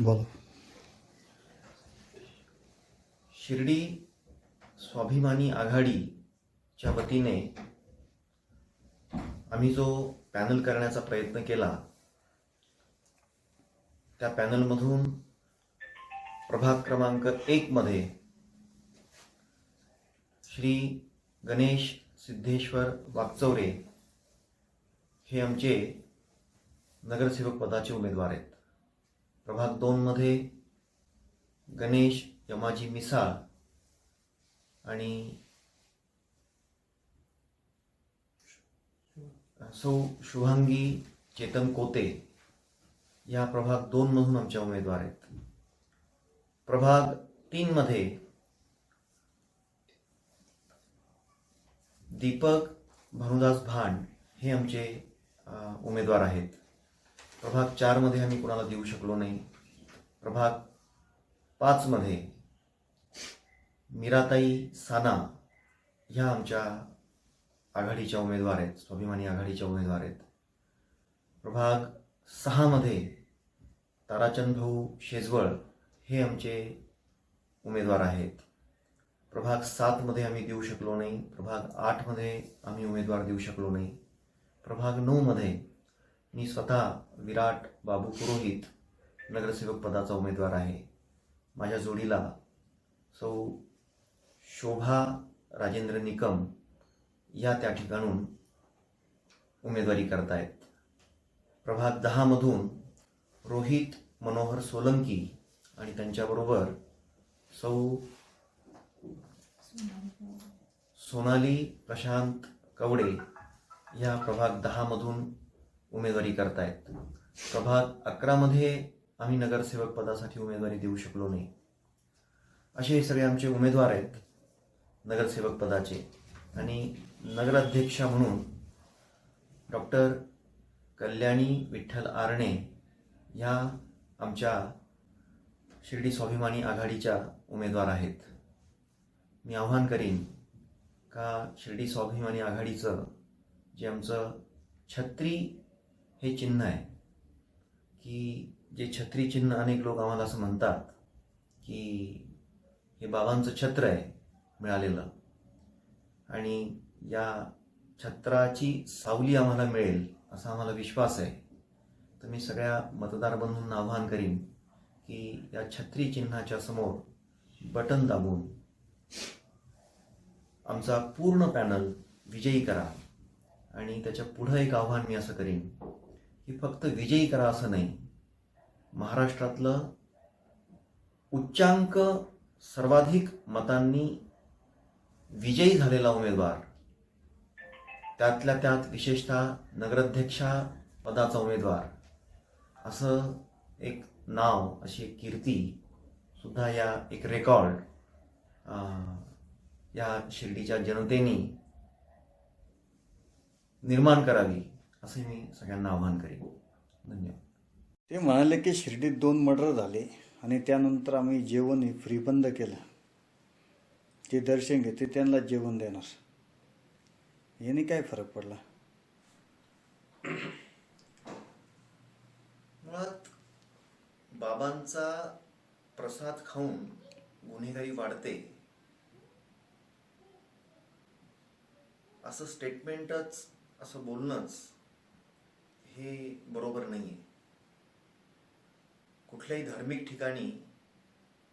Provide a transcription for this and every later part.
बोला. शिर्डी स्वाभिमानी आघाडीच्या वतीने आम्ही जो पॅनल करण्याचा प्रयत्न केला त्या पॅनलमधून प्रभाग क्रमांक एक मध्ये श्री गणेश सिद्धेश्वर वागचौरे हे आमचे नगरसेवक पदाचे उमेदवार आहेत. प्रभाग दोनमध्ये गणेश यमाजी मिसाळ आणि सौ शुभांगी चेतन कोते या प्रभाग दोनमधून आमच्या उमेदवार आहेत. प्रभाग तीनमध्ये दीपक भानुदास भांड हे आमचे उमेदवार आहेत. प्रभाग चारमध्ये आम्ही कुणाला देऊ शकलो नाही. प्रभाग पाचमध्ये मीराताई साना ह्या आमच्या आघाडीच्या उमेदवार आहेत. स्वाभिमानी आघाडीच्या उमेदवार आहेत. प्रभाग सहामध्ये ताराचंद भाऊ शेजवळ हे आमचे उमेदवार आहेत. प्रभाग सातमध्ये आम्ही देऊ शकलो नाही. प्रभाग आठमध्ये आम्ही उमेदवार देऊ शकलो नाही. प्रभाग नऊमध्ये मी स्वतः विराट बाबू पुरोहित नगरसेवक पदाचा उमेदवार आहे. माझ्या जोडीला सौ शोभा राजेंद्र निकम या त्या ठिकाणून उमेदवारी करतायत. प्रभाग दहामधून रोहित मनोहर सोलंकी आणि त्यांच्याबरोबर सौ सोनाली प्रशांत कवडे या प्रभाग दहामधून उमेदवारी करतायत प्रभाग अकरामध्ये आम्ही नगरसेवक पदासाठी उमेदवारी देऊ शकलो नाही. असे हे सगळे आमचे उमेदवार आहेत नगरसेवक पदाचे. आणि नगराध्यक्षा म्हणून डॉक्टर कल्याणी विठ्ठल आरणे ह्या आमच्या शिर्डी स्वाभिमानी आघाडीच्या उमेदवार आहेत. मी आव्हान करीन का शिर्डी स्वाभिमानी आघाडीचं जे आमचं छत्री हे चिन्ह आहे की जे छत्री चिन्ह अनेक लोक आम्हाला असं म्हणतात की हे बाबांचं छत्र आहे मिळालेलं. आणि या छत्राची सावली आम्हाला मिळेल असा आम्हाला विश्वास आहे. तर मी सगळ्या मतदार बंधूंना आवाहन करीन की या छत्री चिन्हाच्या समोर बटन दाबून आमचा पूर्ण पॅनल विजयी करा. आणि त्याच्या पुढं एक आव्हान मी असं करीन की फक्त विजयी करा असं नाही. महाराष्ट्रातलं उच्चांक सर्वाधिक मतांनी विजयी झालेला उमेदवार त्यातल्या त्यात विशेषतः नगराध्यक्षा पदाचा उमेदवार असं एक नाव अशी एक कीर्ती सुद्धा या एक रेकॉर्ड या शिर्डीच्या जनतेने निर्माण करावी. असे मी सगळ्यांना आवाहन करेन. धन्यवाद. ते म्हणाले की शिर्डीत दोन मर्डर झाले आणि त्यानंतर आम्ही जेवण हे फ्री बंद केलं. ते दर्शन घेते त्यांना जेवण देणार. याने काय फरक पडला? मुळात बाबांचा प्रसाद खाऊन गुन्हेगारी वाढते. असं स्टेटमेंटच असं बोलणंच हे बरोबर नाहीये. कुठल्याही धार्मिक ठिकाणी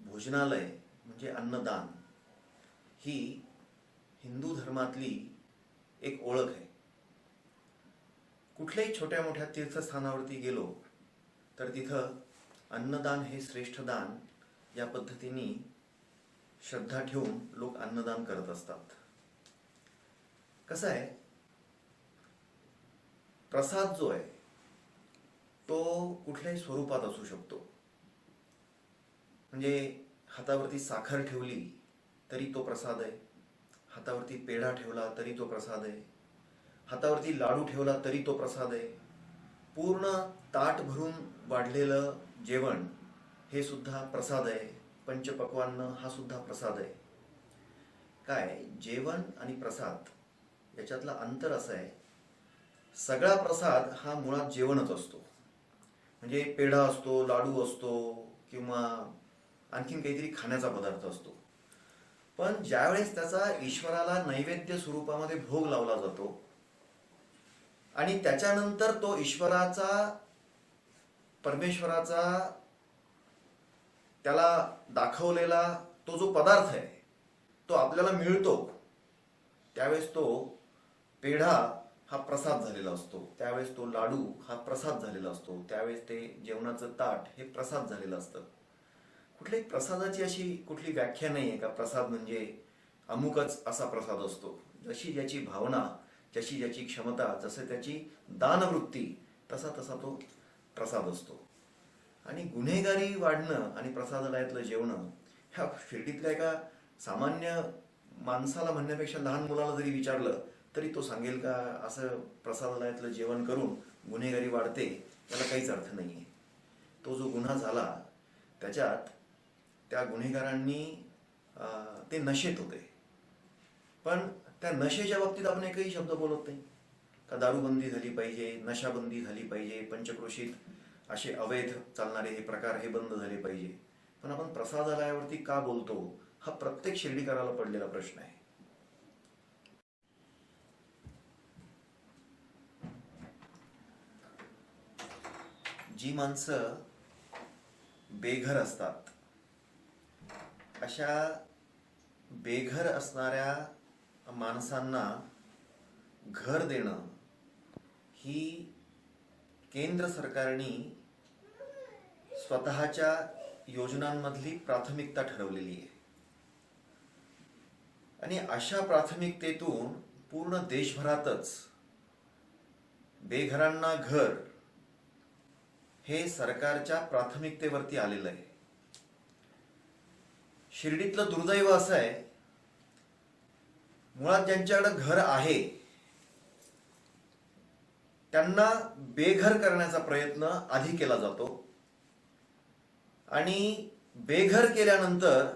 भोजनालय म्हणजे अन्नदान ही हिंदू धर्मातली एक ओळख आहे. कुठल्याही छोट्या मोठ्या तीर्थस्थानावरती गेलो तर तिथं अन्नदान हे श्रेष्ठ दान या पद्धतीने श्रद्धा ठेवून लोक अन्नदान करत असतात. कसं आहे? प्रसाद जो आहे तो कुठल्याही स्वरूपात असू शकतो. म्हणजे हातावरती साखर ठेवली तरी तो प्रसाद आहे. हातावरती पेढा ठेवला तरी तो प्रसाद आहे. हातावरती लाडू ठेवला तरी तो प्रसाद आहे. पूर्ण ताट भरून वाढलेलं जेवण हे सुद्धा प्रसाद आहे. पंचपक्वान्न हा सुद्धा प्रसाद आहे. काय? जेवण आणि प्रसाद याच्यातलं अंतर असं आहे. सगळा प्रसाद हा मुळात जेवणच असतो. म्हणजे पेढा असतो लाडू असतो किंवा आणखीन काहीतरी खाण्याचा पदार्थ असतो. पण ज्यावेळेस त्याचा ईश्वराला नैवेद्य स्वरूपामध्ये भोग लावला जातो आणि त्याच्यानंतर तो ईश्वराचा परमेश्वराचा त्याला दाखवलेला तो जो पदार्थ आहे तो आपल्याला मिळतो. त्यावेळेस तो पेढा हा प्रसाद झालेला असतो. त्यावेळेस तो लाडू हा प्रसाद झालेला असतो. त्यावेळेस ते जेवणाचं ताट हे प्रसाद झालेलं असतं. कुठल्याही प्रसादाची अशी कुठली व्याख्या नाही आहे का? प्रसाद म्हणजे अमुकच असा प्रसाद असतो. जशी ज्याची भावना जशी ज्याची क्षमता जसं त्याची दानवृत्ती तसा तसा तो प्रसाद असतो. आणि गुन्हेगारी वाढणं आणि प्रसादालयातलं जेवणं ह्या शिर्डीतल्या एका सामान्य माणसाला म्हणण्यापेक्षा लहान मुलाला जरी विचारलं तरी तो सांगेल का असं प्रसादालयातलं जेवण करून गुन्हेगारी वाढते त्याला काहीच अर्थ नाही आहे तो जो गुन्हा झाला त्याच्यात त्या गुन्हेगारांनी ते नशेत होते. पण त्या नशेच्या बाबतीत आपण एकही शब्द बोलत नाही. का दारूबंदी झाली पाहिजे नशाबंदी झाली पाहिजे पंचक्रोशीत असे अवैध चालणारे हे प्रकार हे बंद झाले पाहिजे. पण आपण प्रसादालयावरती का बोलतो हा प्रत्येक शिर्डीकराला पडलेला प्रश्न आहे. जी माणसं बेघर असतात. अशा बेघर असणाऱ्या माणसांना घर देणं ही केंद्र सरकारने स्वतःच्या योजनांमधली प्राथमिकता ठरवलेली आहे. आणि अशा प्राथमिकतेतून पूर्ण देशभरातच बेघरांना घर हे सरकारच्या प्राथमिकतेवरती आलेलं आहे. शिर्डीतलं दुर्दैव असं आहे मुळात ज्यांच्याकडं घर आहे त्यांना बेघर करण्याचा प्रयत्न आधी केला जातो. आणि बेघर केल्यानंतर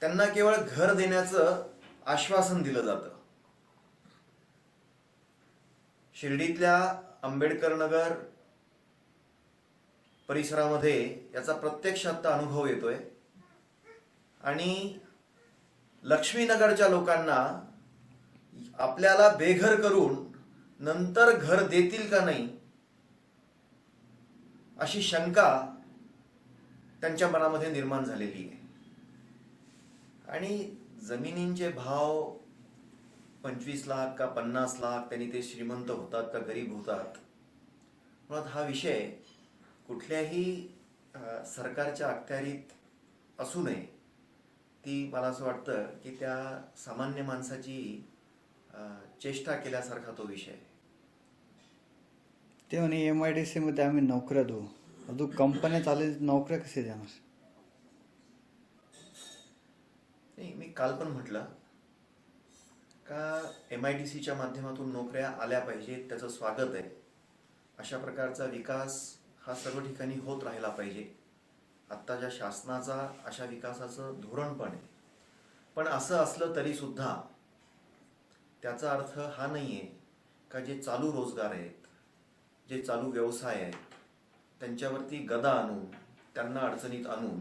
त्यांना केवळ घर देण्याचं आश्वासन दिलं जातं. शिर्डीतल्या आंबेडकर नगर परिसरामध्ये याचा प्रत्यक्ष आत्ता अनुभव येतोय. आणि लक्ष्मीनगरच्या लोकांना आपल्याला बेघर करून नंतर घर देतील का नाही अशी शंका त्यांच्या मनामध्ये निर्माण झालेली आहे. आणि जमिनींचे भाव पंचवीस लाख का पन्नास लाख त्यांनी ते श्रीमंत होतात का गरीब होतात? मुळात हा विषय कुठल्याही सरकारच्या अखत्यारीत असू नये. ती मला असं वाटतं की त्या सामान्य माणसाची चेष्टा केल्यासारखा तो विषय. ते म्हणे एम आय डी सीमध्ये आम्ही नोकऱ्या देऊ. अजून कंपन्या चालेल नोकऱ्या कसे देणार? नाही मी काल पण म्हटलं का एम आय डी सीच्या माध्यमातून नोकऱ्या आल्या पाहिजेत त्याचं स्वागत आहे. अशा प्रकारचा विकास हा सर्व ठिकाणी होत राहिला पाहिजे. आत्ताच्या शासनाचा अशा विकासाचं धोरण पण आहे. पण असं असलं तरी सुद्धा त्याचा अर्थ हा नाही आहे का जे चालू रोजगार आहेत जे चालू व्यवसाय आहेत त्यांच्यावरती गदा आणून त्यांना अडचणीत आणून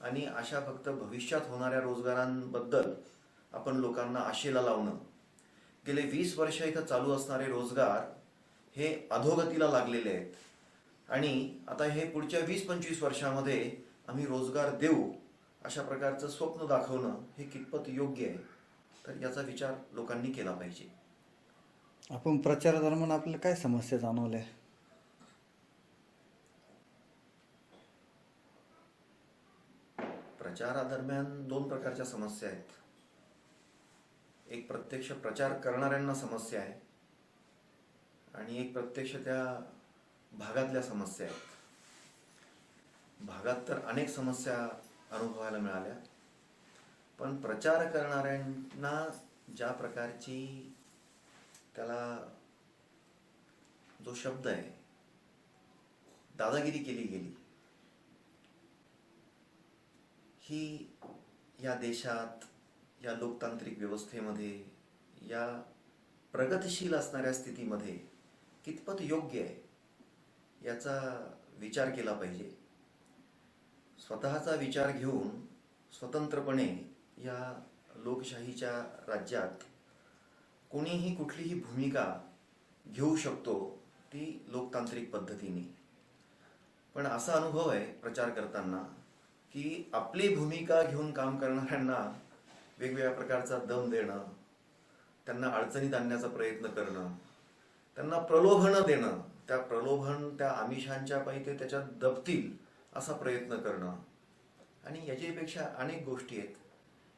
आणि अशा फक्त भविष्यात होणाऱ्या रोजगारांबद्दल आपण लोकांना आशेला लावणं. गेले वीस वर्ष इथं चालू असणारे रोजगार हे अधोगतीला लागलेले आहेत. आणि आता हे पुढच्या वीस पंचवीस वर्षामध्ये आम्ही रोजगार देऊ अशा प्रकारचं स्वप्न दाखवणं हे कितपत योग्य आहे? तर याचा विचार लोकांनी केला पाहिजे. आपण प्रचारादरम्यान आपल्याला काय समस्या जाणवल्या? प्रचारादरम्यान दोन प्रकारच्या समस्या आहेत. एक प्रत्यक्ष प्रचार करणाऱ्यांना समस्या आहे आणि एक प्रत्यक्ष त्या भागातल्या समस्या आहेत. भागात तर अनेक समस्या अनुभवायला मिळाल्या. पण प्रचार करणाऱ्यांना ज्या प्रकारची त्याला जो शब्द आहे दादागिरी केली गेली ही या देशात या लोकतांत्रिक व्यवस्थेमध्ये या प्रगतशील असणाऱ्या स्थितीमध्ये कितपत योग्य आहे? याचा विचार केला पाहिजे. स्वतःचा विचार घेऊन स्वतंत्रपणे या लोकशाहीच्या राज्यात कोणीही कुठलीही भूमिका घेऊ शकतो ती लोकतांत्रिक पद्धतीने. पण असा अनुभव आहे प्रचार करताना की आपली भूमिका घेऊन काम करणाऱ्यांना वेगवेगळ्या प्रकारचा दम देणं त्यांना अडचणीत आणण्याचा प्रयत्न करणं त्यांना प्रलोभनं देणं त्या प्रलोभन त्या आमिषांच्या पायी ते त्याच्यात दबतील असा प्रयत्न करणं. आणि याच्यापेक्षा अनेक गोष्टी आहेत.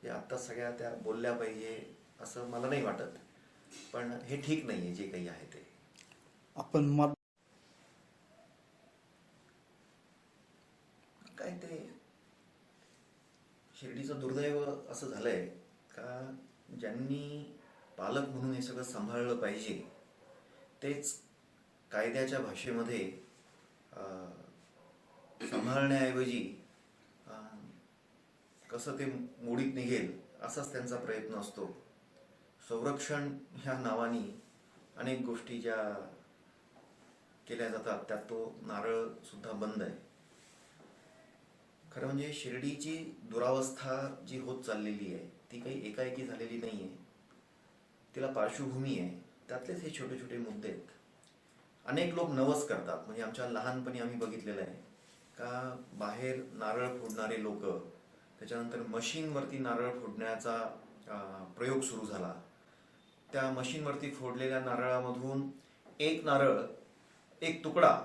या आत्ता सगळ्या त्या बोलल्या पाहिजे असं मला नाही वाटत. पण हे ठीक नाही आहे जे काही आहे ते. आपण मत काय ते शिर्डीचं दुर्दैव असं झालंय का ज्यांनी पालक म्हणून हे सगळं सांभाळलं पाहिजे तेच कायद्याच्या भाषेमध्ये सांभाळण्याऐवजी कसं ते मोडीत निघेल असाच त्यांचा प्रयत्न असतो. संरक्षण ह्या नावाने अनेक गोष्टी ज्या केल्या जातात त्यात तो नारळ सुद्धा बंद आहे. खरं म्हणजे शिर्डीची दुरावस्था जी होत चाललेली आहे ती काही एकाएकी झालेली नाही आहे तिला पार्श्वभूमी आहे. त्यातलेच हे छोटे छोटे मुद्दे आहेत. अनेक लोक नवस करतात. म्हणजे आमच्या लहानपणी आम्ही बघितलेलं आहे. का बाहेर नारळ फोडणारे लोक त्याच्यानंतर मशीनवरती नारळ फोडण्याचा प्रयोग सुरू झाला. त्या मशीनवरती फोडलेल्या नारळामधून एक नारळ एक तुकडा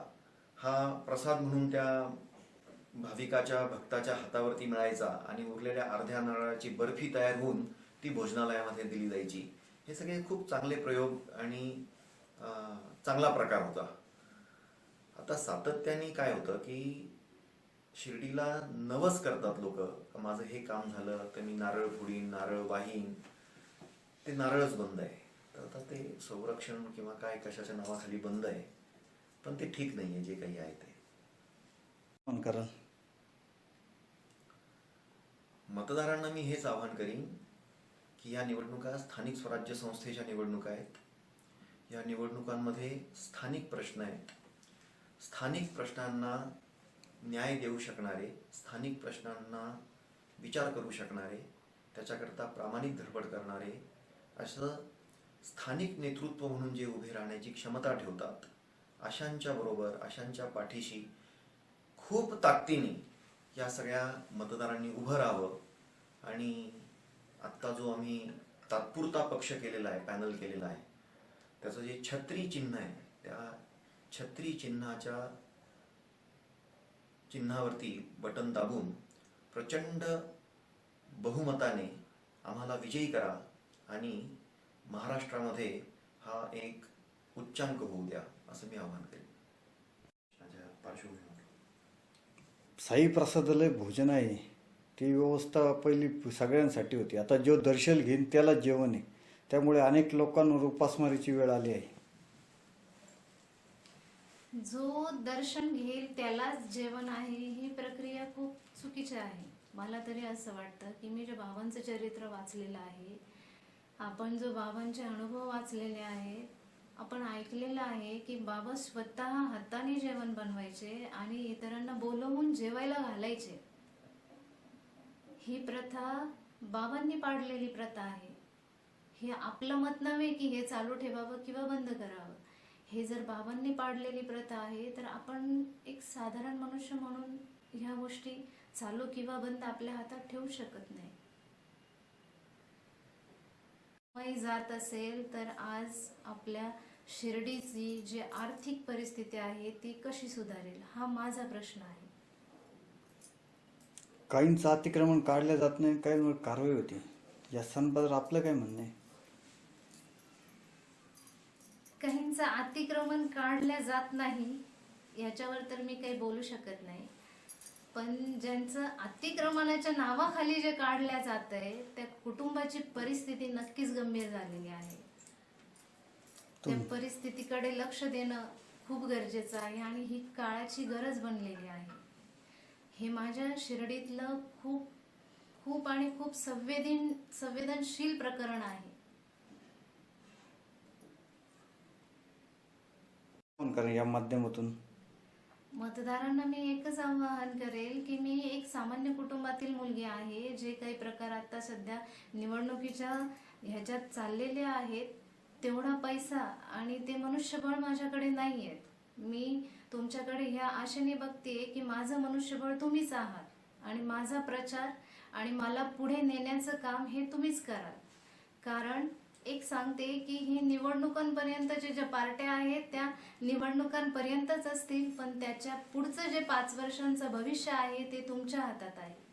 हा प्रसाद म्हणून त्या भाविकाच्या भक्ताच्या हातावरती मिळायचा आणि उरलेल्या अर्ध्या नारळाची बर्फी तयार होऊन ती भोजनालयामध्ये दिली जायची. हे सगळे खूप चांगले प्रयोग आणि चांगला प्रकार होता. आता सातत्याने काय होतं की शिर्डीला नवस करतात लोक. माझं हे काम झालं तर मी नारळ फोडीन नारळ वाहीन. ते नारळच बंद आहे. तर आता ते संरक्षण किंवा काय कशाच्या नावाखाली बंद आहे. पण ते ठीक नाही आहे जे काही आहे ते. मतदारांना मी हेच आवाहन करीन की या निवडणुका स्थानिक स्वराज्य संस्थेच्या निवडणुका आहेत. या निवडणुकांमध्ये स्थानिक प्रश्न आहेत. स्थानिक प्रश्नांना न्याय देऊ शकणारे स्थानिक प्रश्नांना विचार करू शकणारे त्याच्याकरता प्रामाणिक धडपड करणारे असं स्थानिक नेतृत्व म्हणून जे उभे राहण्याची क्षमता ठेवतात अशांच्या बरोबर अशांच्या पाठीशी खूप ताकदीने या सगळ्या मतदारांनी उभं राहावं. आणि आत्ता जो आम्ही तात्पुरता पक्ष केलेला आहे पॅनल केलेला आहे त्याचं जे छत्री चिन्ह आहे त्या छत्री चिन्हाच्या चिन्हावरती बटन दाबून प्रचंड बहुमताने आम्हाला विजयी करा आणि महाराष्ट्रामध्ये हा एक उच्चांक होऊ द्या असं मी आवाहन करेन. माझ्या पार्श्वभूमीवर. साई प्रसादालय भोजन आहे ती व्यवस्था पहिली सगळ्यांसाठी होती. आता जो दर्शन घेईन त्याला जेवण आहे. त्यामुळे अनेक लोकांवर उपासमारीची वेळ आली आहे. जो दर्शन घेईल त्यालाच जेवण आहे ही प्रक्रिया खूप चुकीची आहे. मला तरी असं वाटतं की मी जे बाबांचं चरित्र वाचलेलं आहे आपण जो बाबांचे अनुभव वाचलेले आहेत आपण ऐकलेलं आहे की बाबा स्वतः हाताने जेवण बनवायचे आणि इतरांना बोलवून जेवायला घालायचे. ही प्रथा बाबांनी पाडलेली प्रथा आहे. हे आपलं मत नव्हे की हे चालू ठेवावं किंवा बंद करावं. हे जर बाबांनी पाडलेली प्रथा आहे तर आपण एक साधारण मनुष्य म्हणून ह्या गोष्टी चालू किंवा बंद आपल्या हातात ठेवू शकत नाही. जात असेल तर आज आपल्या शिर्डीची जी आर्थिक परिस्थिती आहे ती कशी सुधारेल? हा माझा प्रश्न आहे. काहींचं अतिक्रमण काढलं जात नाही काही कारवाई होती. या संदर्भात आपलं काय म्हणणं आहे? काहींचं अतिक्रमण काढल्या जात नाही याच्यावर तर मी काही बोलू शकत नाही. पण ज्यांचं अतिक्रमणाच्या नावाखाली जे काढल्या जात आहे त्या कुटुंबाची परिस्थिती नक्कीच गंभीर झालेली आहे. त्या परिस्थितीकडे लक्ष देणं खूप गरजेचं आहे आणि ही काळाची गरज बनलेली आहे. हे माझ्या शिर्डीतलं खूप खूप आणि खूप संवेदन संवेदनशील प्रकरण आहे. फोन या माध्यमातून. मतदारांना मी एकच आवाहन करेल की मी एक सामान्य कुटुंबातील मुलगी आहे जे काही प्रकार आता सध्या निवडणुकीच्या ह्याच्यात चाललेले आहेत तेवढा पैसा आणि ते मनुष्यबळ माझ्याकडे नाही आहेत मी तुमच्याकडे ह्या आशेने बघते की माझं मनुष्यबळ तुम्हीच आहात आणि माझा प्रचार आणि मला पुढे नेण्याचं काम हे तुम्हीच कराल. कारण एक सांगते की ही निवडणुकांपर्यंतचे ज्या पार्ट्या आहेत त्या निवडणुकांपर्यंतच असतील पण त्याच्या पुढचं जे पाच वर्षांचं भविष्य आहे ते तुमच्या हातात आहे.